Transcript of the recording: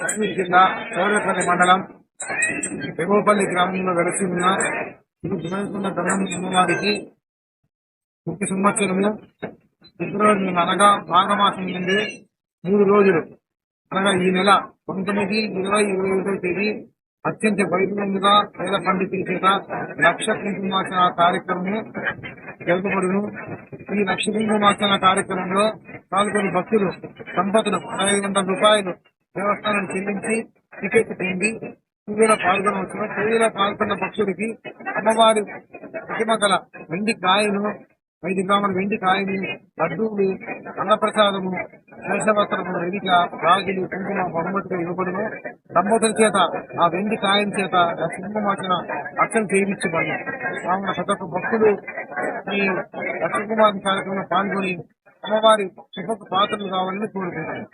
కశ్మీర్ జిల్లా చౌరపల్లి మండలం ఎగోపల్లి గ్రామంలో వెలసి ఉన్న శ్రీ గుణకున్న అమ్మవారికి ముఖ్య సంవత్సరము ఫిబ్రవరి అనగా మాఘమాసం నుండి మూడు రోజులు. అనగా ఈ నెల పంతొమ్మిది ఇరవై ఇరవై ఒకటో తేదీ అత్యంత వైభవంగా పేద పండితుల చేత లక్ష కుంకుమార్చన కార్యక్రమము జరపబడును. ఈ లక్ష కుంకుమార్చన కార్యక్రమంలో పాల్గొని భక్తులు సంపదలు అరవై వందల రూపాయలు దేవస్థానం చెల్లించి టికెట్ తీయండి. పూజలో పాల్గొనవచ్చు పూజలో పాల్గొన్న భక్తుడికి అమ్మవారి ప్రతిమగల వెండి కాయలు ఐదు గ్రాముల వెండి కాయని లడ్డూలు అన్నప్రసాదము శేషవస్త్రము వెదిక రాగులు కుంకుమ బహుమతిగా ఇవ్వబడును. దంపతుల చేత ఆ వెండి కాయం చేత ఆ కుంకుమార్చన అర్చన చేయించబడును. కావున ప్రతి ఒక్క భక్తులు ఈ లక్ష్మీకుమారి కార్యక్రమంలో పాల్గొని అమ్మవారి శుభకు పాత్రలు కావాలని కోరుకుంటున్నాను